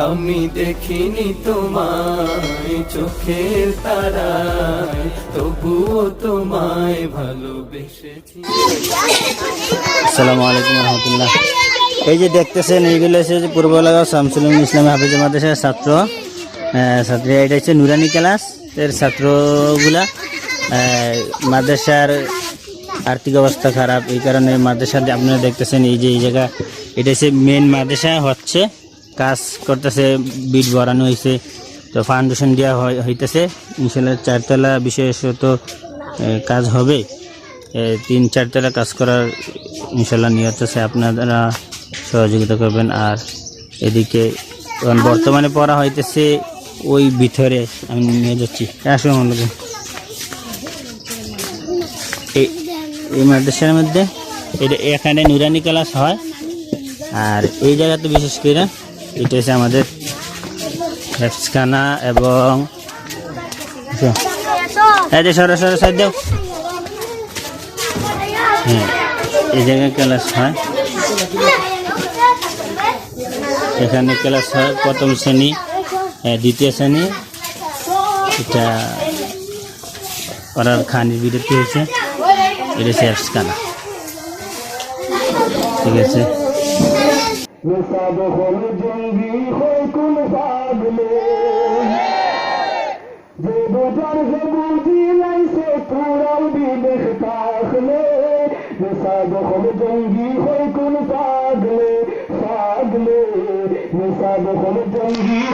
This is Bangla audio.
আমি দেখিনি তোমায় চোখের তারায়, তবুও তোমায় ভালোবেসেছি। আসসালামু আলাইকুম এই যে দেখতেছেন এইগুলো হচ্ছে যে পূর্বলাগাঁও শামসুল ইসলাম হাফিজ মাদ্রাসার ছাত্র। ছাত্রী এটা হচ্ছে নুরানি ক্লাস এর ছাত্রগুলা। মাদ্রাসার আর্থিক অবস্থা খারাপ, এই কারণে মাদ্রাসার আপনারা দেখতেছেন, এই যে, এই জায়গা, এটা হচ্ছে মেন মাদ্রাসা হচ্ছে। কাজ করতেছে বিট বরানো হয়েছে তো ফাউন্ডেশন দেওয়া হয়- হইতেছে। ইনশাল্লাহ চারতলা বিশেষত কাজ হবে। তিন চারতলা কাজ করার ইনশাল্লাহ নিয়ত আছে আপনারা সহযোগিতা করবেন। আর এদিকে বর্তমানে পড়া হইতেছে ওই ভিতরে আমি নিয়ে যাচ্ছি। আসুন। এই এই মাদ্রাসার মধ্যে এটা এখানে নুরানি ক্লাস হয়। আর এই জায়গাতে বিশেষ করে এটা হচ্ছে আমাদের এবং হ্যাঁ এই জায়গায় ক্লাস হয়। এখানে ক্লাস হয় প্রথম শ্রেণি আহ, দ্বিতীয় শ্রেণি। এটা করার খানির বিরতি হয়েছে। এটা খানা ঠিক আছে। نه سهن جنگي پورا بھی بوچر جي نصاب بسا جنگی خوی کن سگلي ساڳلي نصاب بهن جنگی